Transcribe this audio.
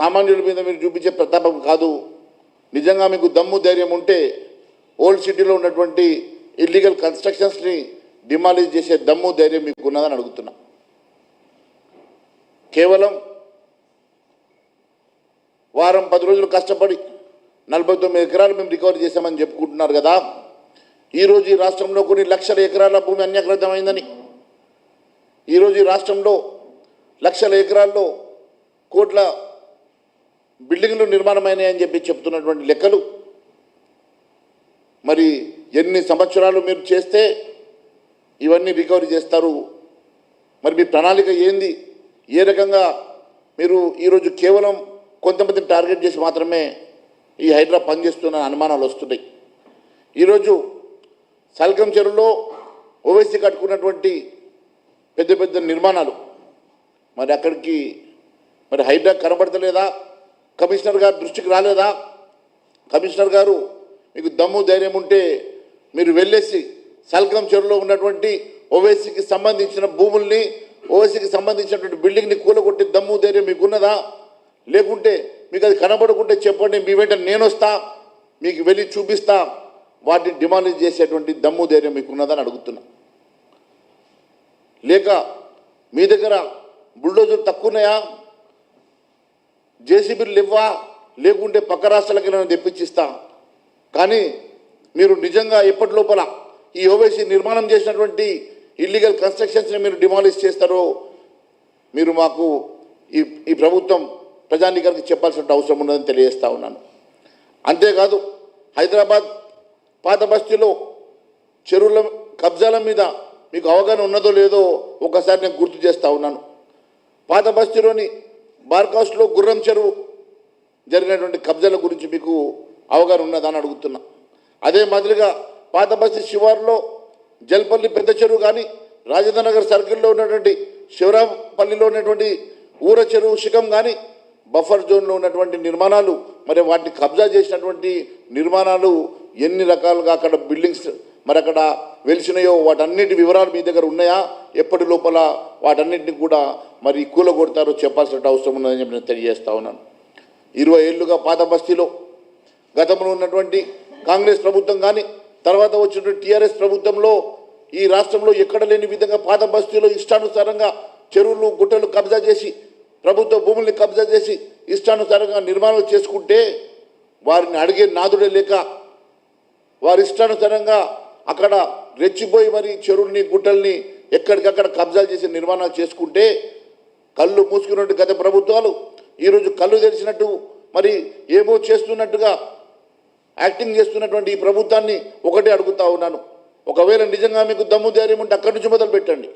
సామాన్యుల మీద మీరు చూపించే ప్రతాపం కాదు. నిజంగా మీకు దమ్ము ధైర్యం ఉంటే ఓల్డ్ సిటీలో ఉన్నటువంటి ఇల్లీగల్ కన్స్ట్రక్షన్స్ని డిమాలిజ్ చేసే దమ్ము ధైర్యం మీకు ఉన్నదని అడుగుతున్నా. కేవలం వారం పది రోజులు కష్టపడి నలభై తొమ్మిది ఎకరాలు మేము రికవరీ చేశామని చెప్పుకుంటున్నారు కదా. ఈరోజు ఈ రాష్ట్రంలో కొన్ని లక్షల ఎకరాల భూమి అన్యాకృతమైందని ఈరోజు ఈ రాష్ట్రంలో లక్షల ఎకరాల్లో కోట్ల బిల్డింగ్లు నిర్మాణమైనాయని చెప్పి చెప్తున్నటువంటి లెక్కలు. మరి ఎన్ని సంవత్సరాలు మీరు చేస్తే ఇవన్నీ రికవరీ చేస్తారు? మరి మీ ప్రణాళిక ఏంది? ఏ రకంగా మీరు ఈరోజు కేవలం కొంతమందిని టార్గెట్ చేసి మాత్రమే ఈ హైడ్రా పనిచేస్తున్న అనుమానాలు వస్తున్నాయి. ఈరోజు సల్కం చెరువులో ఓవైసీ కట్టుకున్నటువంటి పెద్ద పెద్ద నిర్మాణాలు. మరి అక్కడికి మరి హైడ్రా కనబడతలేదా? కమిషనర్ గారు దృష్టికి రాలేదా? కమిషనర్ గారు మీకు దమ్ము ధైర్యం ఉంటే మీరు వెళ్ళేసి సల్కం చెరువులో ఉన్నటువంటి ఓవైసీకి సంబంధించిన భూముల్ని ఓవైసీకి సంబంధించినటువంటి బిల్డింగ్ని కూలగొట్టి దమ్ము ధైర్యం మీకు ఉన్నదా లేకుంటే మీకు అది కనబడకుంటే చెప్పండి మీ వెంట నేను వస్తా మీకు వెళ్ళి చూపిస్తా. వాటిని డిమాండ్ చేసేటువంటి దమ్ము ధైర్యం మీకు ఉన్నదని అడుగుతున్నా. లేక మీ దగ్గర బుల్డోజర్ తక్కువ ఉన్నాయా జేసీబీలు ఇవ్వా లేకుంటే పక్క రాష్ట్రాలకి నేను తెప్పించిస్తా. కానీ మీరు నిజంగా ఎప్పటి లోపల ఈ ఓవైసీ నిర్మాణం చేసినటువంటి ఇల్లీగల్ కన్స్ట్రక్షన్స్ని మీరు డిమాలిష్ చేస్తారో మీరు మాకు ఈ ఈ ప్రభుత్వం ప్రజానికానికి చెప్పాల్సిన అవసరం ఉన్నదని తెలియజేస్తా ఉన్నాను. అంతేకాదు హైదరాబాద్ పాత బస్తీలో చెరువుల కబ్జాల మీద మీకు అవగాహన ఉన్నదో లేదో ఒకసారి నేను గుర్తు చేస్తా ఉన్నాను. పాత బస్తీలోని బార్కాస్ట్లో గుర్రం చెరువు జరిగినటువంటి కబ్జాల గురించి మీకు అవగాహన ఉన్నదని అడుగుతున్నా. అదే మాదిరిగా పాత బస్తీ శివారులో జల్పల్లి పెద్ద చెరువు కానీ రాజేంద్ర నగర్ సర్కిల్లో ఉన్నటువంటి శివరాంపల్లిలో ఉన్నటువంటి ఊర చెరువు శిఖం కానీ బఫర్ జోన్లో ఉన్నటువంటి నిర్మాణాలు మరి వాటిని కబ్జా చేసినటువంటి నిర్మాణాలు ఎన్ని రకాలుగా అక్కడ బిల్డింగ్స్ మరి అక్కడ వెలిసినాయో వాటన్నిటి వివరాలు మీ దగ్గర ఉన్నాయా? ఎప్పటి లోపల వాటన్నిటిని కూడా మరి కూలగొడతారో చెప్పాల్సిన అవసరం ఉన్నదని చెప్పి నేను తెలియజేస్తా ఉన్నాను. ఇరవై ఏళ్ళుగా పాత బస్తీలో గతంలో ఉన్నటువంటి కాంగ్రెస్ ప్రభుత్వం కానీ తర్వాత వచ్చినటువంటి టీఆర్ఎస్ ప్రభుత్వంలో ఈ రాష్ట్రంలో ఎక్కడ లేని విధంగా పాత బస్తీలో ఇష్టానుసారంగా చెరువులు గుట్టలు కబ్జా చేసి ప్రభుత్వ భూముల్ని కబ్జా చేసి ఇష్టానుసారంగా నిర్మాణాలు చేసుకుంటే వారిని అడిగే నాదుడే లేక వారి ఇష్టానుసారంగా అక్కడ రెచ్చిపోయి మరి చెరువుల్ని గుట్టల్ని ఎక్కడికక్కడ కబ్జాలు చేసి నిర్మాణాలు చేసుకుంటే కళ్ళు మూసుకున్నట్టు గత ప్రభుత్వాలు ఈరోజు కళ్ళు తెరిచినట్టు మరి ఏమో చేస్తున్నట్టుగా యాక్టింగ్ చేస్తున్నటువంటి ఈ ప్రభుత్వాన్ని ఒకటే అడుగుతా ఉన్నాను. ఒకవేళ నిజంగా మీకు దమ్ము ధైర్యం ఉంటే అక్కడి నుంచి మొదలు పెట్టండి